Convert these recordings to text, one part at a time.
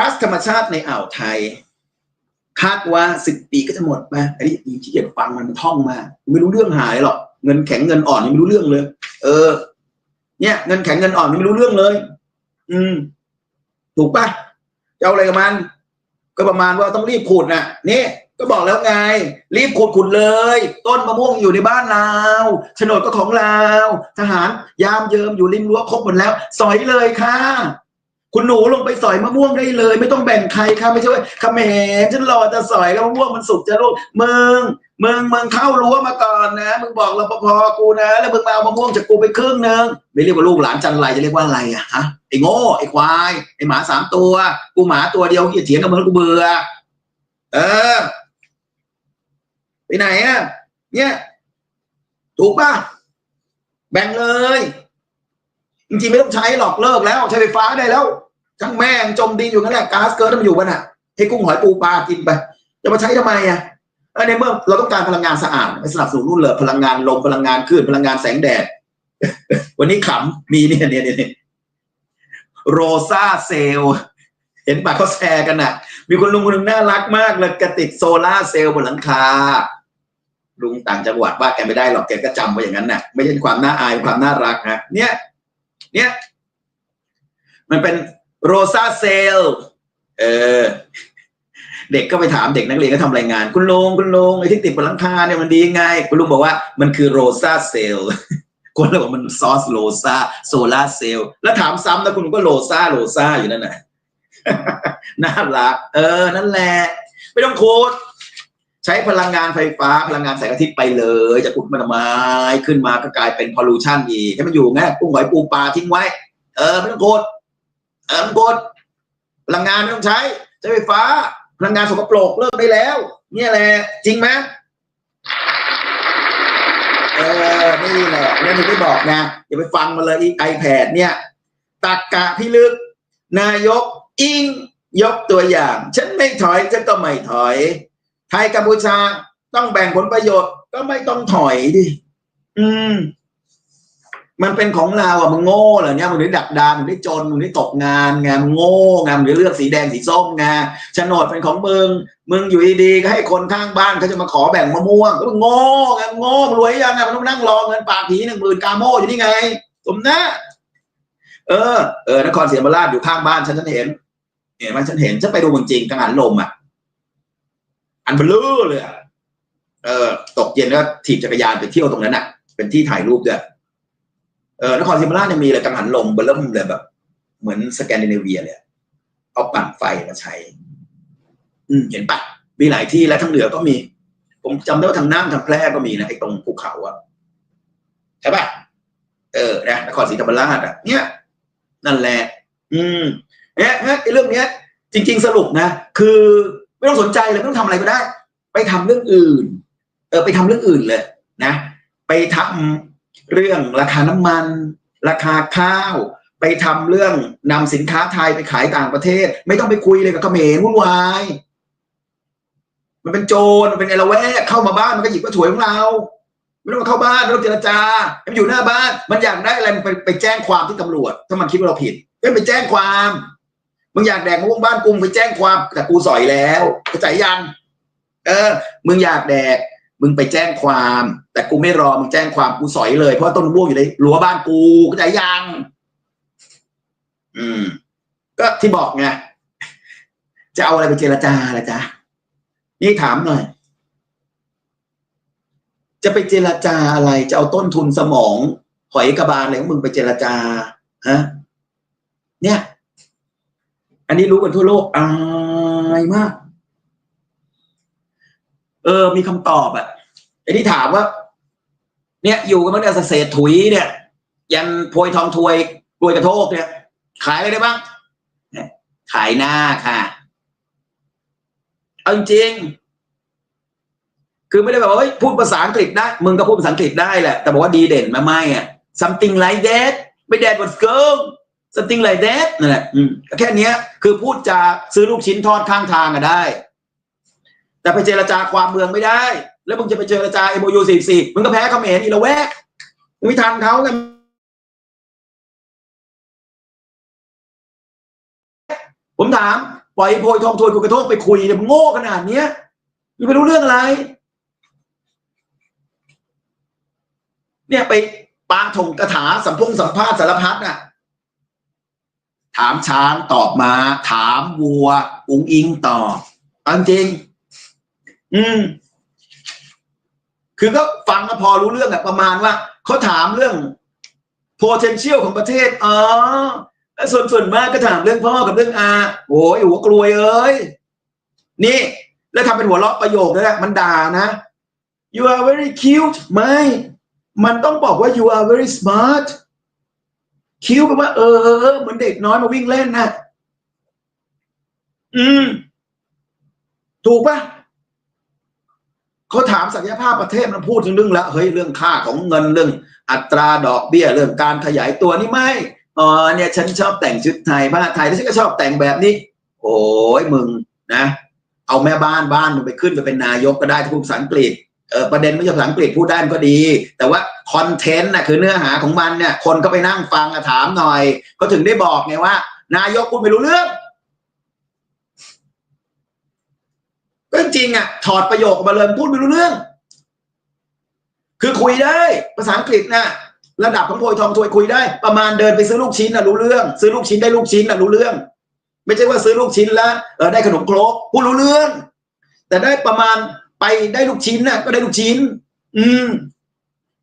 ๊าซธรรมชาติในอ่าวไทย คาดว่าสิบปีก็จะหมดไปอันนี้ขี้เกียจฟังมันท่องมา ไม่รู้เรื่องหายหรอกเงินแข็งเงินอ่อนยังไม่รู้เรื่องเลย เออ เนี่ย เงินแข็งเงินอ่อนยังไม่รู้เรื่องเลย อืม ถูกปะจะเอาอะไรกับมัน ก็ประมาณว่าต้องรีบขุดน่ะนี่ก็บอกแล้วไง รีบขุดขุดเลย ต้นมะม่วงอยู่ในบ้านเราโฉนดก็ของเรา ทหารยามเยิมอยู่ริมรั้วครบหมดแล้ว สอยเลยค่ะ คุณหนูลงไปสอยมะม่วงได้เลย ไม่ต้องแบ่งใครค่ะไม่ใช่ว่าขมรฉันรอจะสอยแล้วมะม่วงมันสุกจะลูกมึงมึงมึงเข้ารั้วมาก่อนนะมึงบอกรปภกูนะ แล้วมึงมาเอามะม่วงจากกูไปครึ่งนึงไม่เรียกว่าลูกหลานจันไรจะเรียกว่าอะไรอะฮะไอ้โง่ไอ้ควายไอ้หมาสามตัว กูหมาตัวเดียวเกียดเถียงกับมึงกูเบื่อเออ ไปไหนอะเนี่ยถูกป่ะแบ่งเลยจริงๆไม่ต้องใช้หรอกเลิกแล้วใช้ไฟฟ้าได้แล้ว ช่างแม่งจมดินอยู่นั่นแหละก๊าซเกิร์ตมันอยู่กันอะให้กุ้งหอยปูปลากินไปจะมาใช้ทำไมอะเออในเมื่อเราต้องการพลังงานสะอาดไปสนับสนุนรุ่นเลยพลังงานลมพลังงานคลื่นพลังงานแสงแดด วันนี้ขำมีเนี่ยเนี่ยเนี่ยโรซาเซลลเห็นปากเขาแชร์กันน่ะ มีคนลุงคนหนึ่งน่ารักมากเลยกระติดโซล่าเซลล์บนหลังคาลุงต่างจังหวัดว่าแกไม่ได้หรอกแกก็จำไว้อย่างนั้นน่ะ ไม่ใช่ความน่าอายความน่ารักฮะเนี่ย เนี่ย มันเป็น โรซาเซล เออ เด็กก็ไปถามเด็กนักเรียนก็ทำรายงาน คุณลุงคุณลุงไอ้ที่ติดบนหลังคาเนี่ยมันดียังไง คุณลุงบอกว่ามันคือโรซาเซลคนเลยบอกมันซอสโรซาโซลาเซลล์แล้วถามซ้ำนะคุณลุงก็โรซาโรซาอยู่นั่นน่ะน่ารัก เออ นั่นแหละ ไม่ต้องโคดใช้พลังงานไฟฟ้าพลังงานแสงอาทิตย์ไปเลยจะขุดมันไมขึ้นมาก็กลายเป็นพอลูชันอีกให้มันอยู่ไงกุ้งหอยปูปลาทิ้งไว้ เออ ไม่ต้องโคด ออไม่ต้องโคดพลังงานไม่ต้องใช้ ใช้ไฟฟ้า พลังงานสกปรกเลิกได้แล้ว เนี่ยแหละ จริงไหมเออนี่แหละเนี่ยถึงได้บอกไงอย่าไปฟังมาเลยไอแพดเนี่ยตักกะพิลึก นายกอิงยกตัวอย่าง ฉันไม่ถอย ฉันก็ไม่ถอย ไทยกัมพูชาต้องแบ่งผลประโยชน์ก็ไม่ต้องถอยดิ อืม มันเป็นของเราอะมึงโง่เหรอเนี่ยมึงได้ดักดานมึงได้จนมึงได้ตกงานไงมึงโง่ไงมึงได้เลือกสีแดงสีส้มไงโฉนดเป็นของมึงมึงอยู่ดีๆก็ให้คนข้างบ้านเขาจะมาขอแบ่งมะม่วงก็มึงโง่ไงมึงโง่มึงรวยยังไงมันต้องนั่งรอเงินปากผีหนึ่งหมื่นกาโม่อยู่นี่ไงสมนะเออเออนครศรีธรรมราชอยู่ข้างบ้านฉันฉันเห็นเห็นไหมฉันเห็นฉันไปดูเมืองจริงกังหันลมอะอันเบลือเลยอะเออ ตกเย็นก็ถีบจักรยานไปเที่ยวตรงนั้นอะ เป็นที่ถ่ายรูปด้วย เออนครศรีธรรมราชยังมีเลยกังหันลมเบลเริ่มเลยแบบ เหมือนสแกนดิเนเวียเลยเอาปั่นไฟมาใช้ อืมเห็นปะมีหลายที่และทั้งเหนือก็มี ผมจำได้ว่าทางน่านทางแพร่ก็มีนะไอ้ตรงภูเขาอะใช่ปะเออนะนครศรีธรรมราชอะเนี่ย นั่นแหละ อืมเนี่ยเนี่ยไอ้เรื่องเนี้ย จริง ๆ สรุปนะคือไม่ต้องสนใจเลยไม่ต้องทำอะไรก็ได้ ไปทำเรื่องอื่น เออ ไปทำเรื่องอื่นเลย นะ ไปทำ เรื่องราคาน้ำมัน ราคาข้าว ไปทำเรื่องนำสินค้าไทยไปขายต่างประเทศ ไม่ต้องไปคุยเลยกับเขมรวุ่นวายมันเป็นโจรมันเป็นไอละแวกเข้ามาบ้านมันก็หยิบกระถวยของเราไม่ต้องมาเข้าบ้านไม่ต้องเจรจาให้มันอยู่หน้าบ้าน มันอยากได้อะไรมันไปไปแจ้งความที่ตำรวจ ถ้ามันคิดว่าเราผิดก็ไปแจ้งความมึงอยากแดกมะม่วงบ้านกูไปแจ้งความแต่กูสอยแล้วเข้าใจยัง เออ มึงอยากแดก มึงไปแจ้งความ แต่กูไม่รอมึงแจ้งความกูสอยเลย เพราะต้นมะม่วงอยู่ในรั้วบ้านกูเข้าใจยัง อืม ก็ที่บอกไงจะเอาอะไรไปเจรจาล่ะจ๊ะนี่ถามหน่อย จะไปเจรจาอะไร จะเอาต้นทุนสมองหอยกระบาลอะไรของมึงไปเจรจาฮะเนี่ย อันนี้รู้กันทั่วโลกอายมาก เออ มีคำตอบอะไอ้ที่ถามว่า เนี่ย อยู่กันมาเนี่ยเศษถุยเนี่ย ยันโพยทองถวยกลวยกระโทกเนี่ย ขายอะไรได้บ้างเนี่ยขายหน้าค่ะ เอาจริงคือไม่ได้แบบว่าเฮ้ยพูดภาษาอังกฤษได้ มึงก็พูดภาษาอังกฤษได้แหละ แต่บอกว่าดีเด่นมาไม่อะ something like that ไม่ that was girl something like that นั่นแหละแค่นี้คือพูดจาซื้อลูกชิ้นทอดข้างทางอะได้ แต่ไปเจรจาความเมืองไม่ได้ แล้วมึงจะไปเจรจา MOU 44มึงก็แพ้เขมรอีละแวกมึงไม่ทันเขาไงผมถามปล่อยโพยทองทวนกูกระโทกไปคุยเนี่ยมึงโง่ขนาดเนี้ยมึงไม่รู้เรื่องอะไร เนี่ยไปปาถงกระถาสัมพงสัมภาษณ์สารพัดน่ะ ถามช้างตอบมา ถามวัว อุงอิงตอบจริง อืม คือก็ฟังก็พอรู้เรื่องอะประมาณว่าเขาถามเรื่อง potential ของประเทศอ๋อแล้วส่วนส่วนมากก็ถามเรื่องพ่อกับเรื่องอาโอ้ยหัวกลวยเอ้ยนี่ แล้วทำเป็นหัวเราะประโยคนั่นแหละมันด่านะ you are very cute ไม่ มันต้องบอกว่า you are very smart คิ้วแปลว่าเออเออเออเหมือนเด็กน้อยมาวิ่งเล่นนะอืม ถูกปะ เขาถามศักยภาพประเทศมันพูดถึงเรื่องแล้วเฮ้ยเรื่องค่าของเงินเรื่องอัตราดอกเบี้ยเรื่องการขยายตัวนี่ไม่อ๋อเนี่ยฉันชอบแต่งชุดไทยผ้าไทยแล้วฉันก็ชอบแต่งแบบนี้ โอ้ยมึงนะ เอาแม่บ้านบ้านมึงไปขึ้นไปเป็นนายกก็ได้ที่พูดภาษาอังกฤษเออประเด็นไม่ใช่ภาษาอังกฤษพูดได้มันก็ดี แต่ว่าคอนเทนต์น่ะคือเนื้อหาของมันเนี่ยคนก็ไปนั่งฟังอะถามหน่อย ก็ถึงได้บอกไงว่า นายกพูดไม่รู้เรื่อง ก็จริงอะ ถอดประโยคมาเลยพูดไม่รู้เรื่อง คือคุยได้ ภาษาอังกฤษน่ะระดับของโพยทองทวยคุยได้ ประมาณเดินไปซื้อลูกชิ้นน่ะรู้เรื่อง ซื้อลูกชิ้นได้ลูกชิ้นน่ะรู้เรื่อง ไม่ใช่ว่าซื้อลูกชิ้นแล้วเออได้ขนมครกพูดรู้เรื่อง แต่ได้ประมาณไปได้ลูกชิ้นน่ะ ก็ได้ลูกชิ้น อืม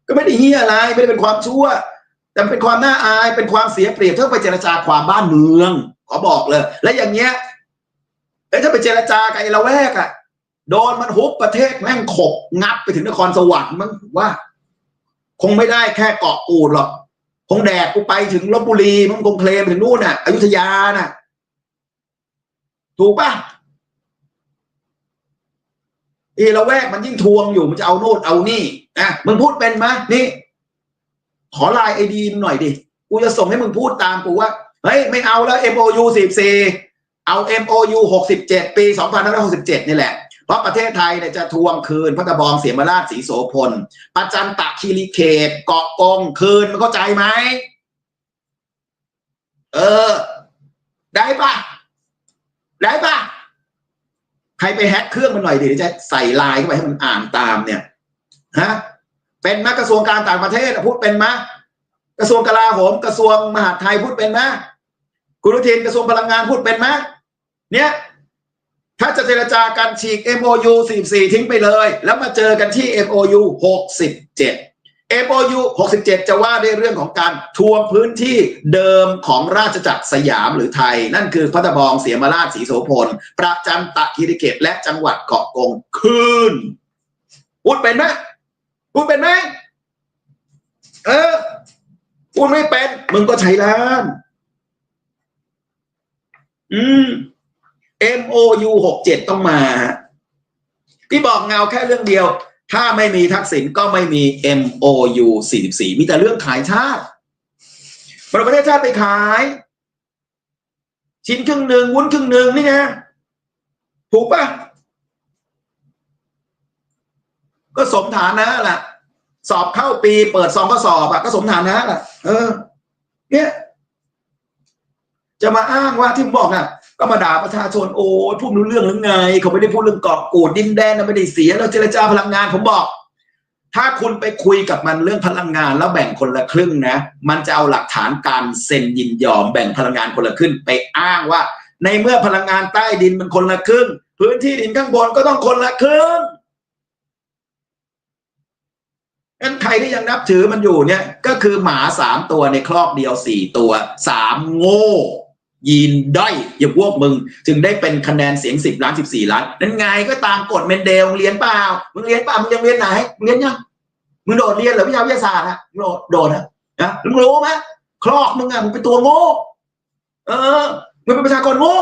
ก็ไม่ได้เฮียอะไรไม่ได้เป็นความชั่ว แต่เป็นความน่าอายเป็นความเสียเปรียบถ้าไปเจรจาความบ้านเมืองขอบอกเลย และอย่างเงี้ย เอ้ถ้าไปเจรจากับไอ้ละแวกอะโดนมันฮุบประเทศแม่งขบงับไปถึงนครสวรรค์มั้งว่า คงไม่ได้แค่เกาะกูดหรอกคงแดกกูไปถึงลบบุรีมันคงเคลมถึงนู่นน่ะ อยุธยาน่ะ ถูกปะเอละแวกมันยิ่งทวงอยู่มันจะเอาโน่นเอานี่นะมึงพูดเป็นไหมนี่ ขอไลน์ไอดีมหน่อยดิ กูจะส่งให้มึงพูดตามกูว่า เฮ้ย ไม่เอาแล้ว MOU 44 เอา MOU 67 ปี 2567 นี่แหละ เพราะประเทศไทยเนี่ยจะทวงคืนพระตะบองเสียมราชสีโสพล ประจันตะคีรีเขตเกาะกงคืนมันเข้าใจไหม เออ ได้ปะได้ปะใครไปแฮ็กเครื่องมันหน่อยดิเดี๋ยวจะใส่ไลน์เข้าไปให้มันอ่านตามเนี่ยฮะเป็นไหมกระทรวงการต่างประเทศพูดเป็นไหมกระทรวงกลาโหมกระทรวงมหาดไทยพูดเป็นไหมคุณอนุทินกระทรวงพลังงานพูดเป็นไหม เนี่ย ถ้าจะเจรจากันฉีก MOU 44 ทิ้งไปเลย แล้วมาเจอกันที่ MOU 67 MOU 67 จะว่าด้วยเรื่องของการทวงพื้นที่เดิมของราชจักรสยามหรือไทย นั่นคือพัตบองเสียมาราชสีโสพล ประจันตะคีรีเขตและจังหวัดเกาะกงคืนพูดเป็นไหมพูดเป็นไหมเออพูดไม่เป็น มึงก็ใช้ล้าน อืม MOU 67 ต้องมาพี่บอกเงาแค่เรื่องเดียว ถ้าไม่มีทักษิณก็ไม่มี MOU 44 มีแต่เรื่องขายชาติประเทศชาติไปขาย ชิ้นครึ่งหนึ่งวุ้นครึ่งหนึ่งนี่ไงถูกปะก็สมฐานะแหละสอบเข้าปีเปิดซองก็สอบอะก็สมฐานะแหละเออ เนี่ย จะมาอ้างว่าที่ผมบอกอะ ก็มาด่าประชาชนโอ้ยพูดรู้เรื่องหรือไง เขาไม่ได้พูดเรื่องเกาะกูดดินแดนนะไม่ได้เสียแล้วเจรจาพลังงานผมบอก ถ้าคุณไปคุยกับมันเรื่องพลังงานแล้วแบ่งคนละครึ่งนะ มันจะเอาหลักฐานการเซ็นยินยอมแบ่งพลังงานคนละครึ่งไปอ้างว่า ในเมื่อพลังงานใต้ดินมันคนละครึ่ง พื้นที่ดินข้างบนก็ต้องคนละครึ่งงั้นใครที่ยังนับถือมันอยู่เนี่ย ก็คือหมาสามตัวในครอบเดียวสี่ตัวสามโง่ ยีนด้อยอย่าพวกมึง จึงได้เป็นคะแนนเสียงสิบล้านสิบสี่ล้าน นั่นไงก็ตามกฎเมนเดลเรียนเปล่า มึงเรียนเปล่า มึงยังเรียนไหนมึงเรียนยัง มึงโดดเรียนหรือวิชาวิทยาศาสตร์อะโดดโดดอะนะมึงรู้ไหมคลอกมึงอะมึงเป็นตัวโง่ เออ มึงเป็นประชากรโง่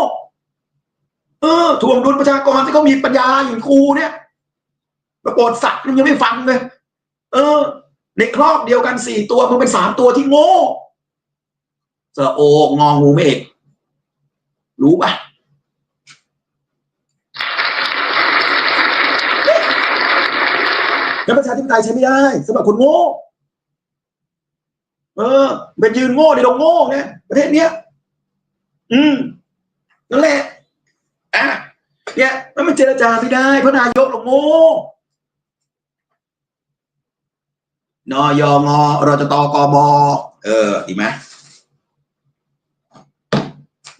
เออทวงดุลประชากรที่เขามีปัญญาอย่างกูเนี่ยประโปรดสัตว์มึงยังไม่ฟังเลย เออ ในครอบเดียวกันสี่ตัวมึงเป็นสามตัวที่โง่เสอโององูไม่เอก รู้ปะแล้วประชาธิปไตยใช้ไม่ได้สำหรับคนโง่ เออ เป็นยืนโง่ในดงโง่เนี่ยประเทศเนี้ย อืมนั่นแหละอะเนี่ยแล้วมันเจรจาไม่ได้เพราะนายกเราโง่นอยงรจตกบเออ อีกไหม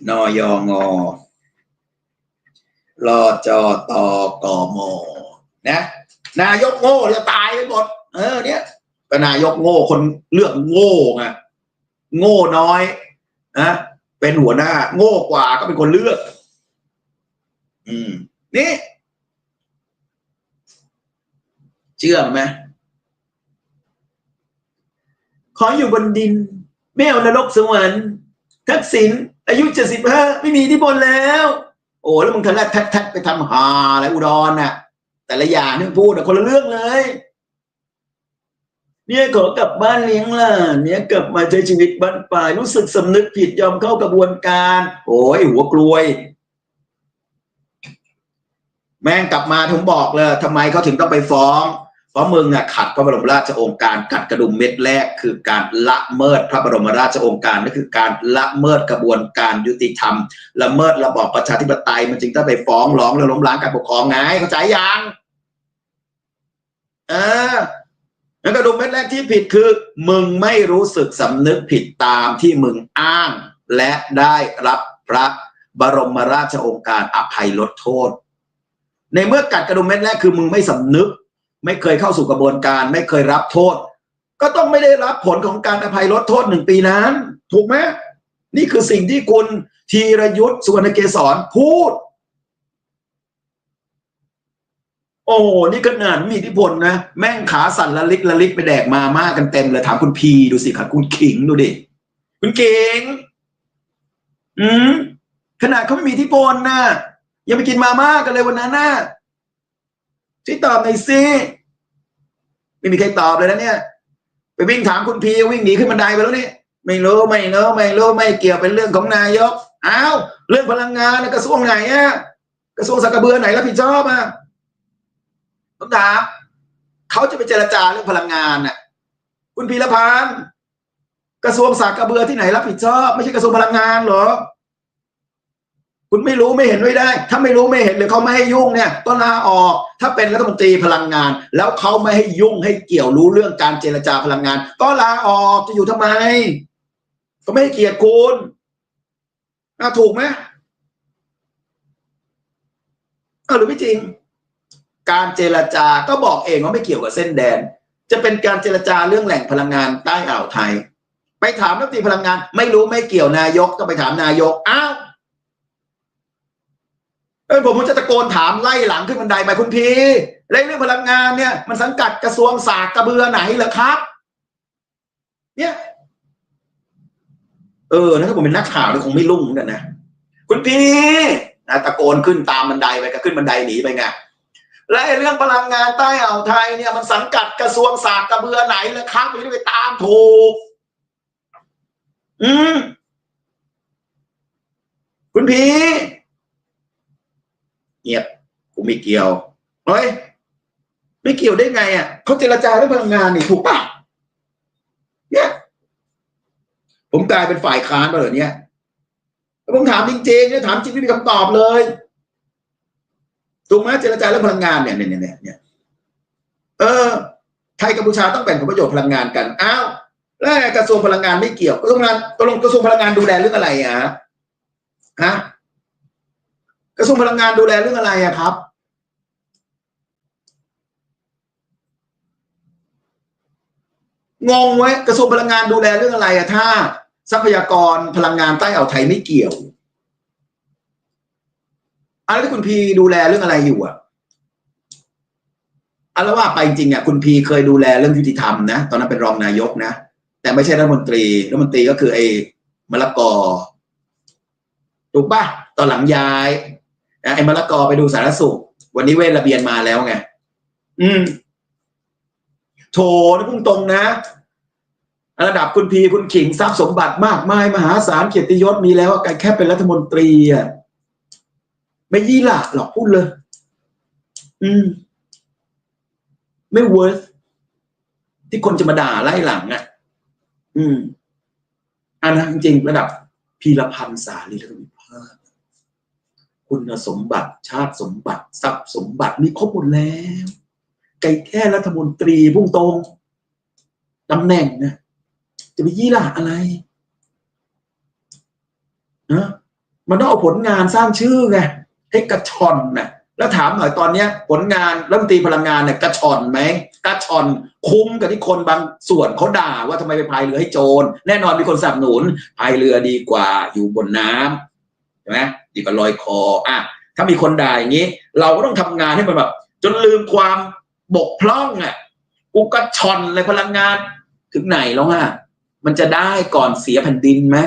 นอยงรจตอกอมนะ นายกโง่จะตายไปหมด เออ เนี่ยก็นายกโง่คนเลือกโง่ไงโง่น้อยนะเป็นหัวหน้า โง่กว่าก็เป็นคนเลือก อืม นี่เชื่อไหมขออยู่บนดิน ไม่เอานรกสวรรค์ทักษิณ อายุเจ็ดสิบห้าไม่มีที่บนแล้ว โอ้แล้วมึงทะเลาะแท็กไปทำหาอะไรอุดรน่ะ แต่ละอย่างที่มึงพูดน่คนละเรื่องเลย เนี่ยขอกลับบ้านเลี้ยงล่านเนี่ยกลับมาใช้ชีวิตบ้านปลายรู้สึกสำนึกผิดยอมเข้ากระบวนการ โอ้ยหัวกลวย แม่งกลับมาถึงบอกเลยทำไมเขาถึงต้องไปฟ้อง เพราะมึงอะขัดพระบรมราชโองการกัดกระดุมเม็ดแรก คือการละเมิดพระบรมราชโองการนั่นคือการละเมิดกระบวนการยุติธรรม ละเมิดระบอบประชาธิปไตยมันจึงต้องไปฟ้องร้องแล้วล้มล้างการปกครองไงเข้าใจยังเออแล้วกระดุมเม็ดแรกที่ผิดคือ มึงไม่รู้สึกสำนึกผิดตามที่มึงอ้าง และได้รับพระบรมราชโองการอภัยลดโทษ ในเมื่อกัดกระดุมเม็ดแรกคือมึงไม่สำนึก ไม่เคยเข้าสู่กระบวนการ ไม่เคยรับโทษ ก็ต้องไม่ได้รับผลของการอภัยลดโทษหนึ่งปีนั้น ถูกไหมนี่คือสิ่งที่คุณธีรยุทธ์สุวรรณเกษรพูด โอ้นี่ขนาดมีอิทธิพลนะ แม่งขาสั่นละลิกละลิกไปแดกมาม่ากันเต็มเลยถามคุณพีดูสิครับคุณขิงดูดิ คุณเก่งอืมขนาดเขาไม่มีอิทธิพลนะยังไปกินมาม่ากันเลยวันนั้นน่ะ ช่วยตอบหน่อยสิไม่มีใครตอบเลยนะเนี่ย ไปวิ่งถามคุณพีวิ่งหนีขึ้นบันไดไปแล้วนี่ไม่รู้ไม่รู้ไม่รู้ไม่เกี่ยวเป็นเรื่องของนายกอ้าวเรื่องพลังงานกระทรวงไหนอะกระทรวงสักกระเบือไหนรับผิดชอบอะต้องถามเขาจะไปเจรจาเรื่องพลังงานน่ะ คุณพีรพันธ์กระทรวงสักกระเบือที่ไหนรับผิดชอบ ไม่ใช่กระทรวงพลังงานหรอ คุณไม่รู้ไม่เห็นไม่ได้ ถ้าไม่รู้ไม่เห็นหรือเขาไม่ให้ยุ่งเนี่ยก็ลาออก ถ้าเป็นรัฐมนตรีพลังงาน แล้วเขาไม่ให้ยุ่งให้เกี่ยวรู้เรื่องการเจรจาพลังงาน ก็ลาออกจะอยู่ทำไม ก็ไม่ให้เกียรติคุณน่าถูกไหมเออหรือไม่จริง การเจรจาก็บอกเองว่าไม่เกี่ยวกับเส้นแดน จะเป็นการเจรจาเรื่องแหล่งพลังงานใต้อ่าวไทย ไปถามรัฐมนตรีพลังงาน ไม่รู้ไม่เกี่ยวนายกก็ไปถามนายกอ้าว เออผมผมจะตะโกนถามไล่หลังขึ้นบันไดไปคุณพีเรื่องพลังงานเนี่ย มันสังกัดกระทรวงสากกระเบือไหนเหรอครับ เนี่ย เออถ้าผมเป็นนักข่าวเนี่ยคงไม่รุ่งเหมือนกันนะคุณพีนะตะโกนขึ้นตามบันไดไปก็ขึ้นบันไดหนีไปไงและเรื่องพลังงานใต้อ่าวไทยเนี่ย มันสังกัดกระทรวงสากกระเบือไหนเหรอครับไม่ได้ไปตามถูก อืมคุณพี เงียบกูไม่เกี่ยวเฮ้ยไม่เกี่ยวได้ไงอะเขาเจรจาเรื่องพลังงานนี่ถูกปะเนี่ยผมกลายเป็นฝ่ายค้านไปเลยเนี่ยผมถามจริงๆเนี่ยถามจริงไม่มีคำตอบเลยถูกไหมเจรจาเรื่องพลังงานเนี่ยเนี่ยเนี่ยเนี่ยเออไทยกัมพูชาต้องแบ่งผลประโยชน์พลังงานกันอ้าวแล้วกระทรวงพลังงานไม่เกี่ยวกระทรวงพลังตกลงกระทรวงพลังงานดูแลเรื่องอะไรอะฮะ กระทรวงพลังงานดูแลเรื่องอะไรอะครับ งงไว้กระทรวงพลังงานดูแลเรื่องอะไรอะถ้า ทรัพยากรพลังงานใต้อ่าวไทยไม่เกี่ยวอะไรที่คุณพีดูแลเรื่องอะไรอยู่อะอะไรว่าไปจริงอะคุณพีเคยดูแลเรื่องยุติธรรมนะตอนนั้นเป็นรองนายกนะแต่ไม่ใช่รัฐมนตรีรัฐมนตรีก็คือไอ้มะละกอถูกปะตอนหลังย้าย ไอ้มะละกอไปดูสารสุข วันนี้เวทระเบียนมาแล้วไง อืมโถนะพุ่งตรงนะ ระดับคุณพีคุณขิงทรัพย์สมบัติมากมายมหาศาลเกียรติยศมีแล้วแค่เป็นรัฐมนตรีอะไม่ยี่หละหรอกพูดเลย อืม ไม่เวิร์ธที่คนจะมาด่าไล่หลังอะ อืมอันนั้นจริงระดับพีรพันธ์สาลีรัฐวิภาค คุณสมบัติชาติสมบัติ ทรัพย์สมบัติมีครบหมดแล้วไก่แค่รัฐมนตรีพุ่งตรงตำแหน่งนะจะไปยี่หลาอะไรนะมันต้องเอาผลงานสร้างชื่อไงให้กระชอนนะแล้วถามหน่อยตอนเนี้ย ผลงานรัฐมนตรีพลังงานเนี่ยกระชอนไหมกระชอนคุ้มกับที่คนบางส่วนเขาด่าว่าทำไมไปพายเรือให้โจร แน่นอนมีคนสนับสนุนพายเรือดีกว่าอยู่บนน้ำ ใช่ไหมดีกว่าลอยคออะถ้ามีคนด่าอย่างนี้ เราก็ต้องทำงานให้มันแบบ จนลืมความบกพร่องอะกูก็ชอนเลยพลังงาน ถึงไหนแล้วอะมันจะได้ก่อนเสียแผ่นดินไหม